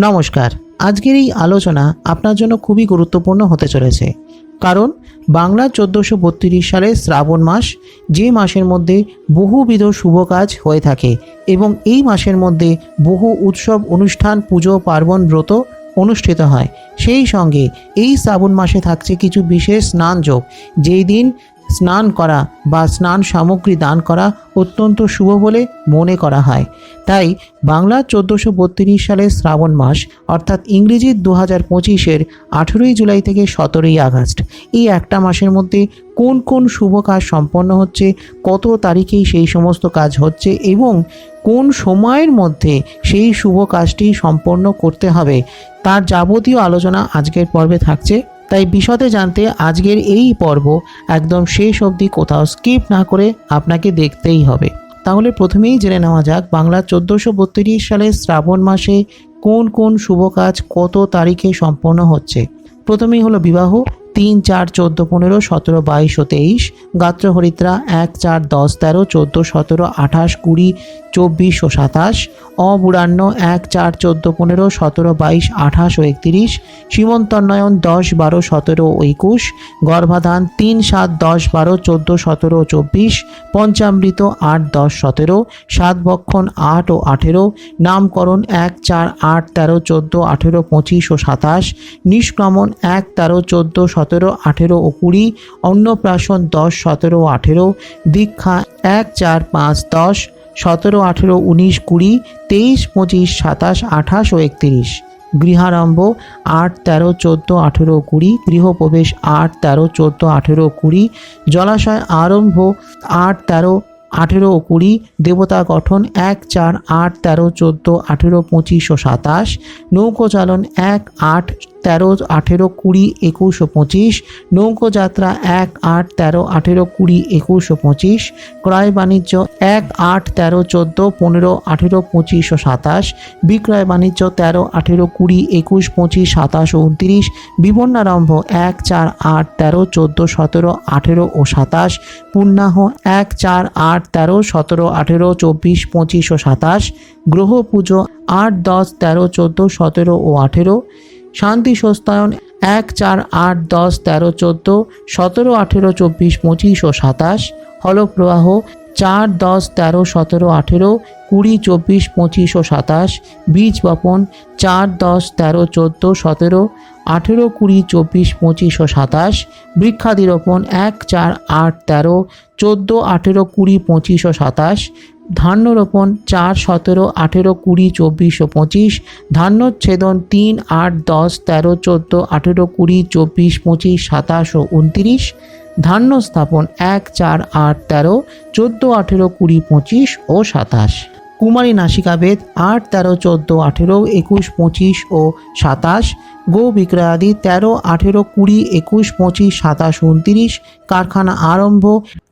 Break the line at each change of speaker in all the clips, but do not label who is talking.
নমস্কার। আজকের এই আলোচনা আপনার জন্য খুবই গুরুত্বপূর্ণ হতে চলেছে। কারণ বাংলা চোদ্দোশো বত্রিশ সালে শ্রাবণ মাস, যে মাসের মধ্যে বহুবিধ শুভ কাজ হয়ে থাকে এবং এই মাসের মধ্যে বহু উৎসব, অনুষ্ঠান, পুজো, পার্বণ, ব্রত অনুষ্ঠিত হয়। সেই সঙ্গে এই শ্রাবণ মাসে থাকছে কিছু বিশেষ স্নান যোগ। যেই দিন স্নান করা বা স্নান সামগ্রী দান করা অত্যন্ত শুভ বলে মনে করা হয়। তাই বাংলা চোদ্দোশো বত্রিশ সালের শ্রাবণ মাস, অর্থাৎ ইংরেজির দু হাজার পঁচিশের আঠেরোই জুলাই থেকে সতেরোই আগস্ট, এই একটা মাসের মধ্যে কোন কোন শুভ কাজ সম্পন্ন হচ্ছে, কত তারিখেই সেই সমস্ত কাজ হচ্ছে এবং কোন সময়ের মধ্যে সেই শুভ কাজটি সম্পন্ন করতে হবে, তার যাবতীয় আলোচনা আজকের পর্বে থাকছে। তাই বিশদে জানতে আজকের এই পর্ব একদম শেষ অবধি কোথাও স্কিপ না করে আপনাকে দেখতেই হবে। তাহলে প্রথমেই জেনে নেওয়া যাক বাংলা চোদ্দোশো বত্রিশ সালের শ্রাবণ মাসে কোন কোন শুভ কাজ কত তারিখে সম্পন্ন হচ্ছে। প্রথমেই হলো বিবাহ তিন চার চোদ্দ পনেরো, সতেরো বাইশ তেইশ। গাত্রহরিদ্রা এক চার দশ তেরো, চোদ্দ, সতেরো, আঠাশ, কুড়ি, চব্বিশ ও সাতাশ। অবুড়ান্ন এক চার চোদ্দ পনেরো, সতেরো বাইশ, আঠাশ ও একত্রিশ। সীমন্তন্নয়ন দশ বারো, সতেরো ও একুশ। গর্ভাধান তিন সাত দশ বারো, চোদ্দ, সতেরো ও চব্বিশ। পঞ্চামৃত আট দশ, সতেরো। সাতবক্ষণ আট ও আঠেরো। নামকরণ এক চার আট তেরো, চোদ্দ, আঠেরো, পঁচিশ ও সাতাশ। নিষ্ক্রমণ এক তেরো, চোদ্দ সতেরো, আঠেরো ও কুড়ি অন্নপ্রাশন দশ, সতেরো আঠেরো, দীক্ষা এক, চার, পাঁচ, দশ, সতেরো, আঠেরো, উনিশ, কুড়ি, তেইশ, পঁচিশ, সাতাশ, আঠাশ ও একত্রিশ। গৃহারম্ভ আট, তেরো, চোদ্দ, আঠেরো কুড়ি, গৃহপ্রবেশ আট, তেরো, চোদ্দ, আঠেরো কুড়ি, জলাশয় আরম্ভ আট, তেরো, আঠেরো কুড়ি, দেবতা গঠন এক, চার, আট, তেরো, চোদ্দ, আঠেরো, পঁচিশ ও সাতাশ নৌকোচালন এক, আট তেরো আঠেরো কুড়ি একুশ ও পঁচিশ, নৌকোযাত্রা এক আট তেরো আঠেরো কুড়ি একুশ ও পঁচিশ ক্রয় বাণিজ্য এক আট তেরো চোদ্দ পনেরো আঠেরো পঁচিশ ও সাতাশ বিক্রয় বাণিজ্য তেরো আঠেরো কুড়ি একুশ পঁচিশ সাতাশ ও উনত্রিশ বিপন্নারম্ভ এক চার আট তেরো চোদ্দ সতেরো আঠেরো ও সাতাশ পূর্ণাহ এক চার আট তেরো সতেরো আঠেরো চব্বিশ পঁচিশ ও সাতাশ গ্রহ পুজো আট দশ তেরো চোদ্দ সতেরো ও আঠেরো শান্তি সস্তায়ন এক চার আট দশ তেরো চোদ্দ সতেরো আঠেরো চব্বিশ পঁচিশ ও সাতাশ, হলপ্রবাহ চার দশ তেরো সতেরো আঠেরো, কুড়ি চব্বিশ পঁচিশ ও সাতাশ, বীজ বপন চার দশ তেরো চোদ্দ সতেরো, আঠেরো কুড়ি চব্বিশ পঁচিশ ও সাতাশ, বৃক্ষাদিরোপণ এক চার আট তেরো, চোদ্দ আঠেরো কুড়ি পঁচিশ ও সাতাশ ধান্য রোপণ চার, সতেরো, আঠেরো, কুড়ি, চব্বিশ ও পঁচিশ, ধান্যচ্ছেদন তিন, আট, দশ, তেরো, চোদ্দ, আঠেরো, কুড়ি, চব্বিশ, পঁচিশ, সাতাশ ও উনত্রিশ ধান্য স্থাপন এক, চার, আট, তেরো, চোদ্দ, আঠেরো, কুড়ি, পঁচিশ ও সাতাশ। কুমারী নাসিকাভেদ আট, তেরো, চোদ্দ, আঠেরো, একুশ, পঁচিশ ও সাতাশ, গো বিক্রয়াদি, তেরো, আঠেরো, কুড়ি, একুশ, পঁচিশ, সাতাশ উনত্রিশ, কারখানা আরম্ভ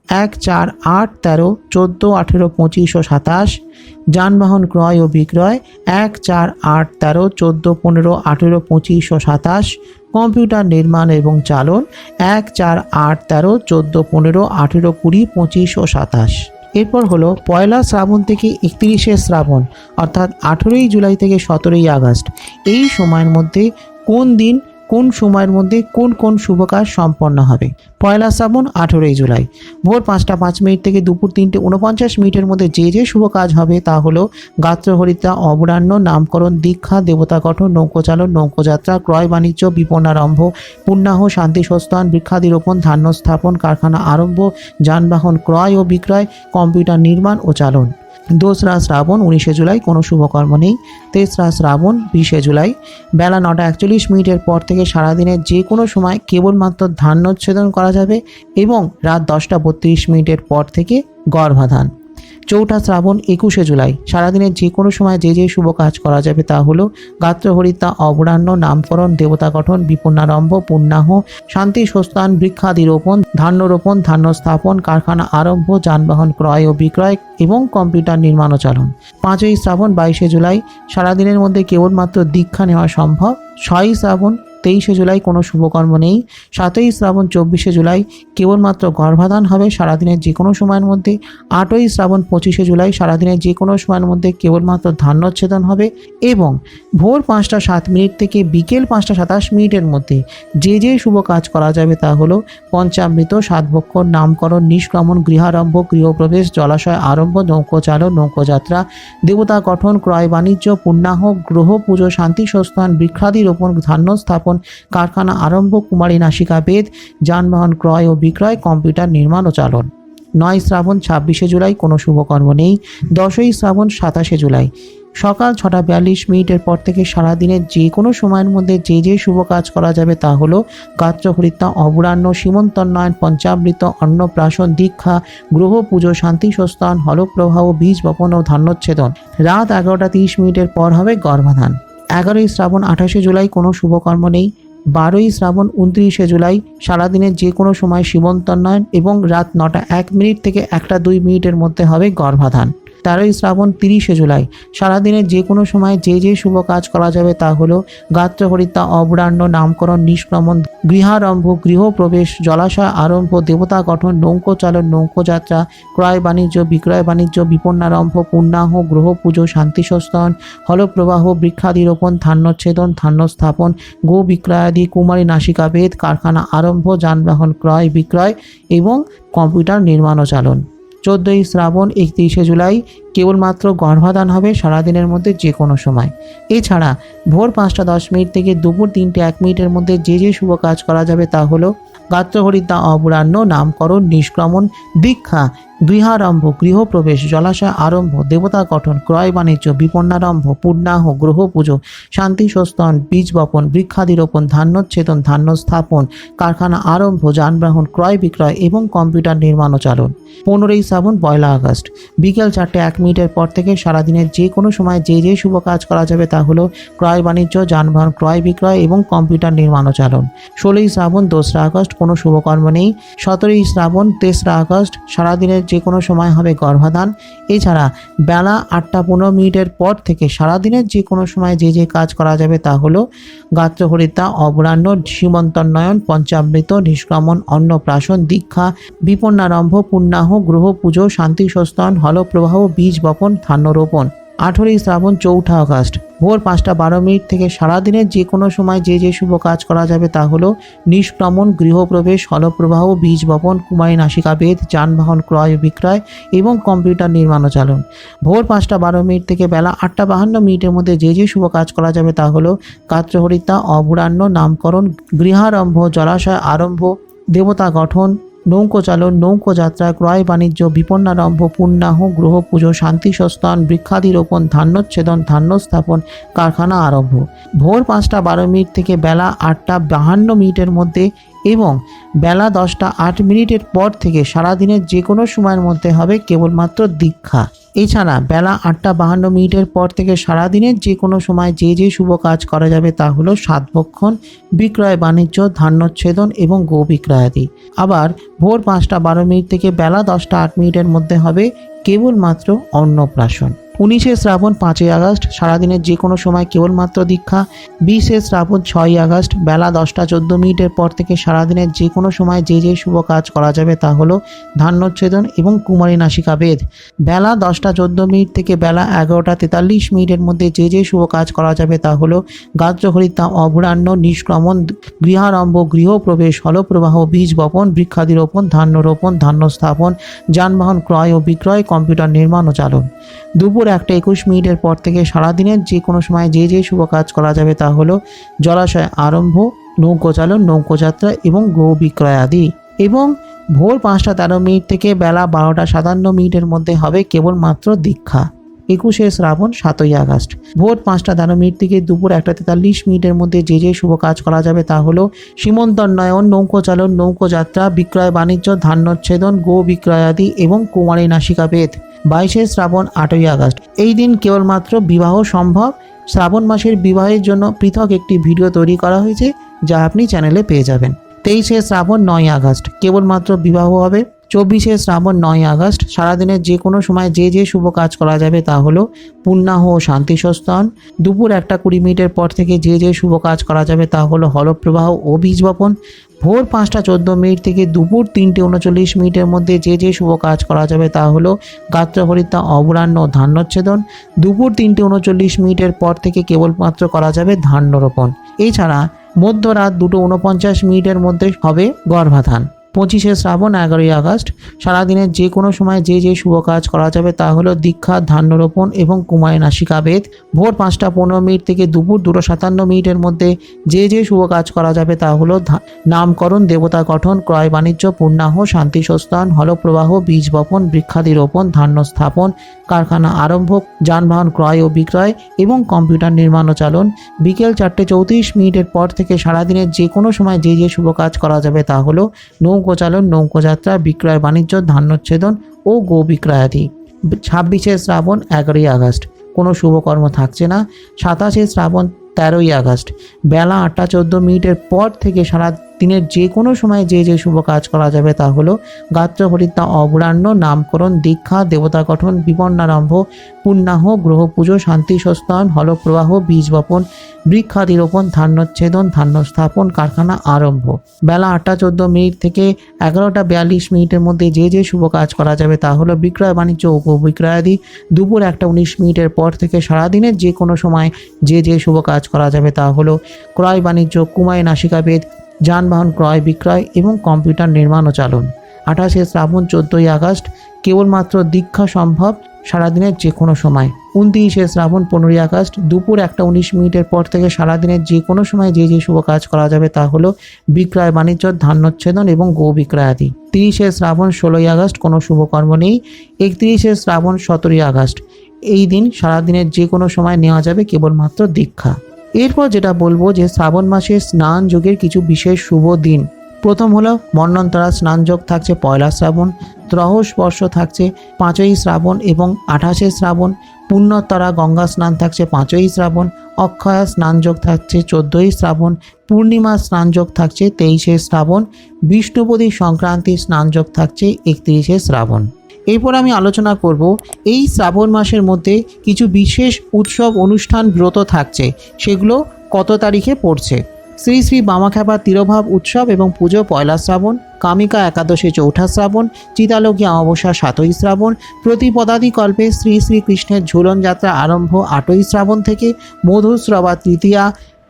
এক চার আট তেরো চোদ্দ আঠেরো পঁচিশ ও সাতাশ। যানবাহন ক্রয় ও বিক্রয় এক চার আট তেরো চোদ্দ পনেরো আঠেরো পঁচিশ ও সাতাশ। কম্পিউটার নির্মাণ এবং চালন এক চার আট তেরো চোদ্দ পনেরো আঠেরো কুড়ি পঁচিশ ও সাতাশ। এরপর হলো পয়লা শ্রাবণ থেকে একত্রিশে শ্রাবণ, অর্থাৎ আঠেরোই জুলাই থেকে সতেরোই আগস্ট। এই সময়ের মধ্যে কোন দিন কোন সময়ের মধ্যে কোন কোন শুভ কাজ সম্পন্ন হবে? পয়লা শ্রাবণ, আঠেরোই জুলাই। ভোর পাঁচটা পাঁচ মিনিট থেকে দুপুর তিনটে উনপঞ্চাশ মিনিটের মধ্যে যে যে শুভ কাজ হবে তা হলো গাত্রহরিতা অবরাহ্ন নামকরণ, দীক্ষা, দেবতা গঠন, নৌকোচালন, নৌকোযাত্রা, ক্রয় বাণিজ্য বিপণারম্ভ পুণ্যাহ, শান্তি সস্তান বৃক্ষাদিরোপণ ধান্য স্থাপন কারখানা আরম্ভ, যানবাহন ক্রয় ও বিক্রয়, কম্পিউটার নির্মাণ ও চালন। দোসরা শ্রাবণ উনিশে জুলাই, কোনো শুভকর্ম নেই। তেসরা শ্রাবণ বিশে জুলাই। বেলা নটা একচল্লিশ মিনিটের পর থেকে সারাদিনের যে কোনো সময় কেবলমাত্র ধান্যচ্ছেদন করা যাবে এবং রাত দশটা বত্রিশ মিনিটের পর থেকে গর্ভাধান। চৌঠা শ্রাবণ একুশে জুলাই। সারাদিনের যে কোনো সময় যে যে শুভ কাজ করা যাবে তা হলো গাত্রহরিতা অবরাহ্ন নামকরণ, দেবতা গঠন, বিপন্নারম্ভ, পুণ্যাহ, শান্তি সস্তান বৃক্ষাদিরোপণ ধান্য রোপণ ধান্য স্থাপন কারখানা আরম্ভ, যানবাহন ক্রয় ও বিক্রয় এবং কম্পিউটার নির্মাণ ও চালন পাঁচই শ্রাবণ বাইশে জুলাই। সারাদিনের মধ্যে কেবলমাত্র দীক্ষা নেওয়া সম্ভব। ছয়ই শ্রাবণ তেইশে জুলাই কোনো শুভকর্ম নেই। সাতই শ্রাবণ, চব্বিশে জুলাই কেবলমাত্র গর্ভাধান হবে সারাদিনের যে কোনো সময়ের মধ্যে। আটই শ্রাবণ, পঁচিশে জুলাই সারাদিনের যে কোনো সময়ের মধ্যে কেবলমাত্র ধান্যচ্ছেদন হবে এবং ভোর পাঁচটা সাত মিনিট থেকে বিকেল পাঁচটা সাতাশ মিনিটের মধ্যে যে যে শুভ কাজ করা যাবে তা হলো পঞ্চামৃত সাতভক্ষ নামকরণ, নিষ্ক্রমণ, গৃহারম্ভ, গৃহপ্রবেশ, জলাশয় আরম্ভ, নৌকোচালন, নৌকোযাত্রা, দেবতা গঠন, ক্রয় বাণিজ্য, পুণ্যাহ, গ্রহ পুজো, শান্তি সস্থান বৃক্ষাদি রোপণ ধান্য স্থাপন কারখানা আরম্ভ, কুমারী নাসিকা বেদ, যানবাহন ক্রয় ও বিক্রয়, কম্পিউটার নির্মাণ ও চালন। নয় শ্রাবণ, ছাব্বিশে জুলাই, কোনো শুভকর্ম নেই। দশই শ্রাবণ, সাতাশে জুলাই। সকাল ছটা বিয়াল্লিশ মিনিটের পর থেকে সারাদিনের যে কোনো সময়ের মধ্যে যে যে শুভ কাজ করা যাবে তা হলো গাত্রহরিতা অবরাহ্ন সীমন্তোন্নয়ন, পঞ্চামৃত, অন্নপ্রাশন, দীক্ষা, গ্রহ পুজো, শান্তি সস্থান হলপ্রবাহ, বীজ বপন ও ধান্যচ্ছেদন। রাত এগারোটা তিরিশ মিনিটের পর হবে গর্ভাধান। এগারোই শ্রাবণ আঠাশে জুলাই কোনো শুভকর্ম নেই। বারোই শ্রাবণ উনত্রিশে জুলাই সারাদিনের যে কোনো সময় সীমন্তন্নয়ন এবং রাত নটা এক মিনিট থেকে একটা দুই মিনিটের মধ্যে হবে গর্ভাধান। তেরোই শ্রাবণ তিরিশে জুলাই। সারাদিনের যে কোনো সময় যে যে শুভ কাজ করা যাবে তা হলো গাত্রহরিতা অবরাহ্ন নামকরণ, নিষ্ক্রমণ, গৃহারম্ভ, গৃহপ্রবেশ, জলাশয় আরম্ভ, দেবতা গঠন, নৌকো চালন নৌকোযাত্রা ক্রয় বাণিজ্য, বিক্রয় বাণিজ্য, বিপন্নারম্ভ পুণ্যাহ গ্রহ পুজো শান্তি সস্তন হলপ্রবাহ বৃক্ষাদি রোপণ ধান্যচ্ছেদন ধান্য স্থাপন গো বিক্রয়াদি, কুমারী নাসিকা বেদ, কারখানা আরম্ভ, যানবাহন ক্রয় বিক্রয় এবং কম্পিউটার নির্মাণ ও চালন। চোদ্দোই শ্রাবণ, একত্রিশে জুলাই কেবলমাত্র গর্ভাধান হবে সারাদিনের মধ্যে যে কোনো সময়। এছাড়া ভোর পাঁচটা দশ মিনিট থেকে দুপুর তিনটে এক মিনিটের মধ্যে যে যে শুভ কাজ করা যাবে তা হলো গাত্রহরিতা অপরাহ্ন নামকরণ, নিষ্ক্রমণ, দীক্ষা গৃহারম্ভ গৃহপ্রবেশ, জলাশয় আরম্ভ, দেবতা গঠন, ক্রয় বাণিজ্য বিপন্নারম্ভ পূর্ণাহ, গ্রহ পুজো, শান্তি সস্তন, বীজ বপন, বৃক্ষাদি রোপণ, ধান্যচ্ছেদন ধান্য স্থাপন কারখানা আরম্ভ, যানবাহন ক্রয় বিক্রয় এবং কম্পিউটার নির্মাণ ও চালন। পনেরোই শ্রাবণ, পয়লা আগস্ট। বিকেল চারটে এক মিনিটের পর থেকে সারাদিনের যে কোনো সময় যে যে শুভ কাজ করা যাবে তা হলো ক্রয় বাণিজ্য, যানবাহন ক্রয় বিক্রয় এবং কম্পিউটার নির্মাণ ও চালন। ষোলোই শ্রাবণ, দোসরা আগস্ট, কোনো শুভকর্ম নেই। সতেরোই শ্রাবণ, তেসরা আগস্ট, সারাদিনের যে কোনো সময় হবে গর্ভাধান। এছাড়া বেলা আটটা পনেরো মিনিটের পর থেকে সারাদিনের যে কোনো সময় যে যে কাজ করা যাবে তা হলো গাত্রহরিতা অবরাহ্ন সীমন্তন্নয়ন, পঞ্চামৃত নিষ্ক্রমণ অন্নপ্রাশন, দীক্ষা, বিপন্নারম্ভ পূর্ণাহ গ্রহ পুজো শান্তি সস্তন হলপ্রবাহ, বীজ বপন ধান্য রোপণ আঠেরোই শ্রাবণ চৌঠা আগস্ট। ভোর পাঁচটা বারো মিনিট থেকে সারাদিনের যে কোনো সময় যে যে শুভ কাজ করা যাবে তা হলো নিষ্ক্রমণ গৃহপ্রবেশ হলপ্রবাহ বীজ বপন, কুমারী নাসিকা বেদ, যানবাহন ক্রয় বিক্রয় এবং কম্পিউটার নির্মাণ চালন। ভোর পাঁচটা বারো মিনিট থেকে বেলা আটটা বাহান্ন মিনিটের মধ্যে যে যে শুভ কাজ করা যাবে তা হলো কাত্রহরিতা অবরাহ্ন নামকরণ, গৃহারম্ভ, জলাশয় আরম্ভ, দেবতা গঠন নৌকো চালন নৌকো যাত্রা, ক্রয় বাণিজ্য, বিপন্নারম্ভ পূর্ণাহ গ্রহ পুজো, শান্তি সস্থান বৃক্ষাদি রোপণ ধান্যচ্ছেদন ধান্য স্থাপন কারখানা আরম্ভ। ভোর পাঁচটা বারো মিনিট থেকে বেলা আটটা বাহান্ন মিনিটের মধ্যে এবং বেলা দশটা আট মিনিটের পর থেকে সারাদিনের যে কোনো সময়ের মধ্যে হবে কেবলমাত্র দীক্ষা। এছাড়া বেলা আটটা বাহান্ন মিনিটের পর থেকে সারাদিনের যে কোনো সময় যে যে শুভ কাজ করা যাবে তা হলো সাতভক্ষণ বিক্রয় বাণিজ্য ধান্যচ্ছেদন এবং গো বিক্রয়াদি। আবার ভোর পাঁচটা বারো মিনিট থেকে বেলা দশটা আট মিনিটের মধ্যে হবে কেবলমাত্র অন্নপ্রাশন। উনিশে শ্রাবণ পাঁচই আগস্ট, সারাদিনের যে কোনো সময় কেবলমাত্র দীক্ষা। বিশে শ্রাবণ ছয়ই আগস্ট, বেলা দশটা চোদ্দ মিনিটের পর থেকে সারাদিনের যে কোনো সময় যে যে শুভ কাজ করা যাবে তা হলো ধান্যচ্ছেদন এবং কুমারী নাসিকা বেদ। বেলা দশটা চোদ্দ মিনিট থেকে বেলা এগারোটা তেতাল্লিশ মিনিটের মধ্যে যে যে শুভ কাজ করা যাবে তা হলো গাত্রহরিতা অভরাণ্য নিষ্ক্রমণ, গৃহারম্ভ, গৃহপ্রবেশ, হলপ্রবাহ, বীজ বপন বৃক্ষাদি রোপণ ধান্য রোপণ ধান্য স্থাপন যানবাহন ক্রয় ও বিক্রয়, কম্পিউটার নির্মাণ ও চালন। দুপুর একটা একুশ মিনিটের পর থেকে সারাদিনের যে কোনো সময় যে যে শুভ কাজ করা যাবে তা হলো জলাশয় আরম্ভ, নৌকো চালন নৌকোযাত্রা এবং গো বিক্রয় আদি। এবং ভোর পাঁচটা তেরো মিনিট থেকে বেলা বারোটা সাতান্ন মিনিটের মধ্যে হবে কেবলমাত্র দীক্ষা, একুশে শ্রাবণ, সাতই আগস্ট। ভোর পাঁচটা তেরো মিনিট থেকে দুপুর একটা তেতাল্লিশ মিনিটের মধ্যে যে যে শুভ কাজ করা যাবে তা হলো সীমন্তন্নয়ন নৌকো চালন নৌকোযাত্রা বিক্রয় বাণিজ্য ধান্যচ্ছেদন গো বিক্রয় আদি এবং কুমারী নাসিকা বেদ বাইশে শ্রাবণ আটই আগস্ট। এই দিন কেবলমাত্র বিবাহ সম্ভব। শ্রাবণ মাসের বিবাহের জন্য পৃথক একটি ভিডিও তৈরি করা হয়েছে, যা আপনি চ্যানেলে পেয়ে যাবেন। তেইশে শ্রাবণ নয় আগস্ট। কেবলমাত্র বিবাহ হবে। চব্বিশে শ্রাবণ নয় আগস্ট। সারাদিনের যে কোনো সময় যে যে শুভ কাজ করা যাবে তা হলো পুণ্যাহ ও শান্তি সস্তন। দুপুর একটা কুড়ি মিনিটের পর থেকে যে যে শুভ কাজ করা যাবে তা হলো হলপ্রবাহ ও বীজ বপন ভোর পাঁচটা চোদ্দ মিনিট থেকে দুপুর তিনটে উনচল্লিশ মিনিটের মধ্যে যে যে শুভ কাজ করা যাবে তা হলো গাত্রহরিতা অবরাহ্ন ধান্যচ্ছেদন। দুপুর তিনটে উনচল্লিশ মিনিটের পর থেকে কেবলমাত্র করা যাবে ধান্য রোপণ এছাড়া মধ্যরাত দুটো উনপঞ্চাশ মিনিটের মধ্যে হবে গর্ভাধান। পঁচিশে শ্রাবণ, এগারোই আগস্ট। সারাদিনের যে কোনো সময় যে যে শুভ কাজ করা যাবে তা হলো দীক্ষা, ধান্যরোপণ এবং কুমায় নাসিকা বেদ। ভোর পাঁচটা পনেরো মিনিট থেকে দুপুর দুটো সাতান্ন মিনিটের মধ্যে যে যে শুভ কাজ করা যাবে তা হলো নামকরণ, দেবতা গঠন, ক্রয় বাণিজ্য পূর্ণাহ শান্তি সস্তান হলপ্রবাহ, বীজ বপন, বৃক্ষাদি রোপণ, ধান্য স্থাপন, কারখানা আরম্ভ, যানবাহন ক্রয় ও বিক্রয় এবং কম্পিউটার নির্মাণ ও চালন। বিকেল চারটে চৌত্রিশ মিনিটের পর থেকে সারাদিনের যে কোনো সময় যে যে শুভ কাজ করা যাবে তা হলো নৌকো চালন নৌকোযাত্রা বিক্রয় বাণিজ্য, ধান্যচ্ছেদন ও গো বিক্রয়াদি। ছাব্বিশে শ্রাবণ, এগারোই আগস্ট। কোনো শুভকর্ম থাকছে না। সাতাশে শ্রাবণ তেরোই আগস্ট। বেলা আটটা চোদ্দ মিনিটের পর থেকে সারা দিনের যে কোনো সময় যে যে শুভ কাজ করা যাবে তা হলো গাত্র গাত্রহরিতা অবরাণ্য নামকরণ, দীক্ষা, দেবতা গঠন, বিপন্নারম্ভ, পুণ্যাহ গ্রহ পুজো শান্তি সস্তায়ন হলপ্রবাহ, বীজ বপন বৃক্ষাদি রোপণ ধান্যচ্ছেদন ধান্য স্থাপন কারখানা আরম্ভ। বেলা আটটা চোদ্দ মিনিট থেকে এগারোটা বিয়াল্লিশ মিনিটের মধ্যে যে যে শুভ কাজ করা যাবে তা হলো বিক্রয় বাণিজ্য উপবিক্রয়াদি দুপুর একটা উনিশ মিনিটের পর থেকে সারাদিনের যে কোনো সময় যে যে শুভ কাজ করা যাবে তা হলো ক্রয় বাণিজ্য কুমায় নাসিকাভেদ যানবাহন ক্রয় বিক্রয় এবং কম্পিউটার নির্মাণ ও চালন। আঠাশে শ্রাবণ চোদ্দোই আগস্ট, কেবলমাত্র দীক্ষা সম্ভব সারাদিনের যে কোনো সময়। উনত্রিশে শ্রাবণ পনেরোই আগস্ট, দুপুর একটা উনিশ মিনিটের পর থেকে সারাদিনের যে কোনো সময় যে যে শুভ কাজ করা যাবে তা হলো বিক্রয় বাণিজ্য, ধান্যচ্ছেদন এবং গো বিক্রয় আদি। তিরিশে শ্রাবণ ষোলোই আগস্ট কোনো শুভকর্ম নেই। একত্রিশে শ্রাবণ সতেরোই আগস্ট এই দিন সারাদিনের যে কোনো সময় নেওয়া যাবে কেবলমাত্র দীক্ষা। এরপর যেটা বলব যে শ্রাবণ মাসে স্নান যোগের কিছু বিশেষ শুভ দিন। প্রথম হলো মন্নন্তরা স্নান যোগ থাকছে পয়লা শ্রাবণ ত্রহ স্পর্শ থাকছে পাঁচই শ্রাবণ এবং আঠাশে শ্রাবণ, পুণ্যতরা গঙ্গা স্নান থাকছে পাঁচই শ্রাবণ, অক্ষয়া স্নান যোগ থাকছে চোদ্দই শ্রাবণ, পূর্ণিমা স্নান যোগ থাকছে তেইশে শ্রাবণ, বিষ্ণুপদী সংক্রান্তি স্নান যোগ থাকছে একত্রিশে শ্রাবণ। এরপর আমি আলোচনা করব, এই শ্রাবণ মাসের মধ্যে কিছু বিশেষ উৎসব অনুষ্ঠান ব্রত থাকছে, সেগুলো কত তারিখে পড়ছে? শ্রী শ্রী বামাখ্যাপা তিরোভাব উৎসব এবং পুজো পয়লা শ্রাবণ, কামিকা একাদশে চৌঠা শ্রাবণ চিতালকী অমাবস্যা সাতই শ্রাবণ, প্রতিপদাদি কল্পে শ্রী শ্রী কৃষ্ণের ঝুলন যাত্রা আরম্ভ আটই শ্রাবণ থেকে মধুশ্রবা তৃতীয়া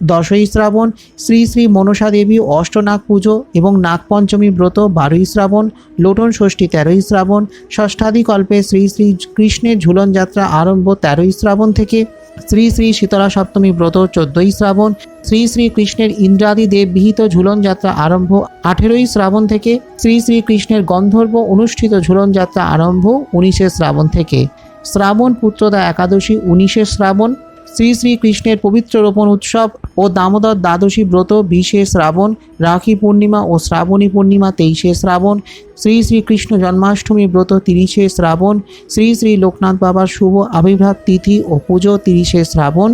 দশই শ্রাবণ, শ্রী শ্রী মনসা দেবী অষ্টনাগ পুজো এবং নাগপঞ্চমী ব্রত বারোই শ্রাবণ, লোটন ষষ্ঠী তেরোই শ্রাবণ, ষষ্ঠাদি কল্পে শ্রী শ্রী কৃষ্ণের ঝুলন যাত্রা আরম্ভ তেরোই শ্রাবণ থেকে, শ্রী শ্রী শীতলা সপ্তমী ব্রত চোদ্দই শ্রাবণ, শ্রী শ্রী কৃষ্ণের ইন্দ্রাদি দেব বিহিত ঝুলন যাত্রা আরম্ভ আঠেরোই শ্রাবণ থেকে, শ্রী শ্রী কৃষ্ণের গন্ধর্ব অনুষ্ঠিত ঝুলন যাত্রা আরম্ভ উনিশে শ্রাবণ থেকে। শ্রাবণ পুত্রদা একাদশী উনিশে শ্রাবণ, শ্রী শ্রী কৃষ্ণের পবিত্র রোপণ উৎসব ও দামোদর দ্বাদশী ব্রত বিশে শ্রাবণ, রাখি পূর্ণিমা ও শ্রাবণী পূর্ণিমা তেইশে শ্রাবণ, শ্রী শ্রীকৃষ্ণ জন্মাষ্টমী ব্রত তিরিশে শ্রাবণ, শ্রী শ্রী লোকনাথ বাবার শুভ আবির্ভাব তিথি ও পুজো তিরিশে শ্রাবণ,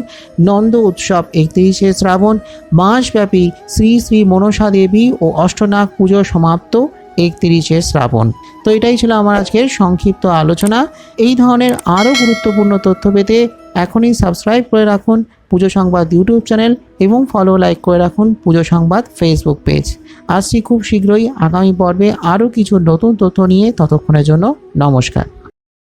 নন্দ উৎসব একত্রিশে শ্রাবণ, মাসব্যাপী শ্রী শ্রী মনসা দেবী ও অষ্টনাগ পুজো সমাপ্ত। একত্রিশে শ্রাবণ। তো এটাই ছিল আমার আজকের সংক্ষিপ্ত আলোচনা। এই ধরনের আরও গুরুত্বপূর্ণ তথ্য পেতে এখনই সাবস্ক্রাইব করে রাখুন পুজো সংবাদ ইউটিউব চ্যানেল এবং ফলো লাইক করে রাখুন পুজো সংবাদ ফেসবুক পেজ আসছি খুব শীঘ্রই আগামী পর্বে আরও কিছু নতুন তথ্য নিয়ে। ততক্ষণের জন্য নমস্কার।